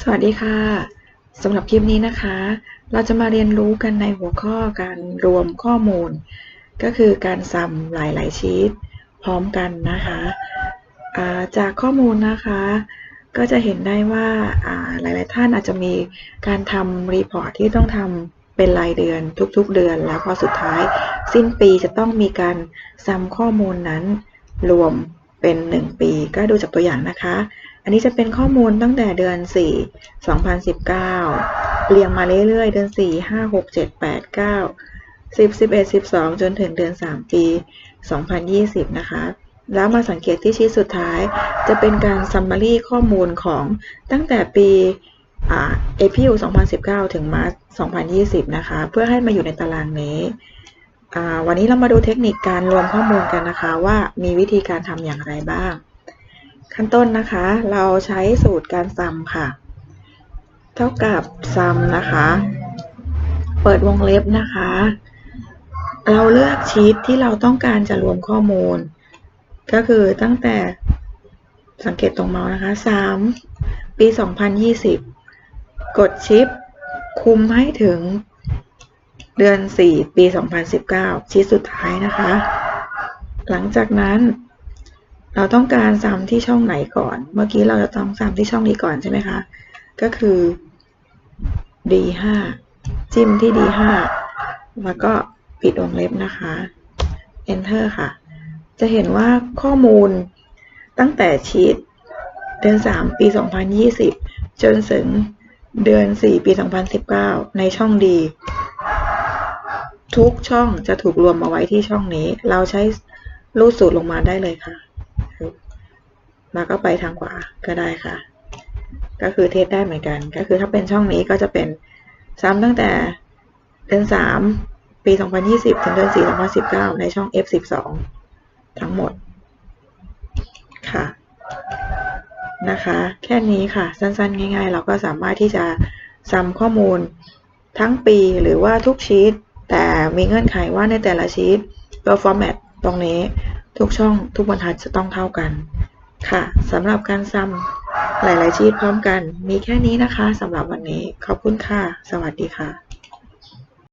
สวัสดีค่ะสำหรับคลิปนี้นะคะ เราจะมาเรียนรู้กันในหัวข้อการรวมข้อมูล ก็คือการซัมหลาย ๆ ชีตพร้อมกันนะคะาจากข้อมูลนะคะ ก็จะเห็นได้ว่าอ่าหลาย ๆ ท่านอาจจะมีการทำรีพอร์ตที่ต้องทำเป็นรายเดือนทุก ๆ เดือน แล้วพอสุดท้าย สิ้นปีจะต้องมีการซัมข้อมูลนั้นรวม เป็น 1 ปีก็ดูจากตัวอย่างนะคะ อันนี้จะเป็นข้อมูลตั้งแต่เดือน 4 2019 เรียงมาเรื่อยๆ เดือน 4 5 6 7 8 9 10 11 12 จนถึงเดือน 3 ปี 2020 นะคะ แล้วมาสังเกตที่ชีตสุดท้าย จะเป็นการ summary ข้อมูลของตั้งแต่ปีเอ่า April 2019 ถึง March 2020 นะคะ เพื่อให้มาอยู่ในตารางนี้ วันนี้เรามาดูเทคนิคการรวมข้อมูลกันนะคะว่ามีวิธีการทำอย่างไรบ้าง ขั้นต้นนะคะ เราใช้สูตรการซัมค่ะ เท่ากับซัมนะคะ เปิดวงเล็บนะคะ เราเลือกชีตที่เราต้องการจะรวมข้อมูล ก็คือตั้งแต่สังเกตตรงเมาส์นะคะ 3 ปี 2020 กดชิป คุมให้ถึง เดือน 4 ปี 2019 ชีตสุดท้ายนะคะ หลังจากนั้นเราต้องการซ้ำที่ช่องไหนก่อน เมื่อกี้เราจะต้องซ้ำที่ช่องนี้ก่อนใช่ไหมคะ ก็คือ D5 จิ้มที่ D5 แล้วก็ปิดวงเล็บนะคะ Enter ค่ะ จะเห็นว่าข้อมูลตั้งแต่ชีตเดือน 3 ปี 2020 จนถึงเดือน 4 ปี 2019 ในช่อง D ทุกช่องจะถูกรวมมาไว้ที่ช่องนี้ เราใช้รูดสูตรลงมาได้เลยค่ะแล้วก็ไปทางขวาก็ได้ค่ะ ก็คือเทสได้เหมือนกัน ก็คือถ้าเป็นช่องนี้ก็จะเป็นซ้ำตั้งแต่เดือน3 ปี 2020 ถึงเดือน4 2019 ในช่อง F12 ทั้งหมดค่ะนะคะ แค่นี้ค่ะ สั้นๆ ง่าย ๆ เราก็สามารถที่จะซ้ำข้อมูลทั้งปีหรือว่าทุกชีต แต่มีเงื่อนไขว่าในแต่ละชีตตัวฟอร์แมตตรงนี้ทุกช่องทุกบรรทัดจะต้องเท่ากันค่ะสำหรับการซ้ำหลาย ๆ ชีตพร้อมกัน มีแค่นี้นะคะสำหรับวันนี้ ขอบคุณค่ะ สวัสดีค่ะ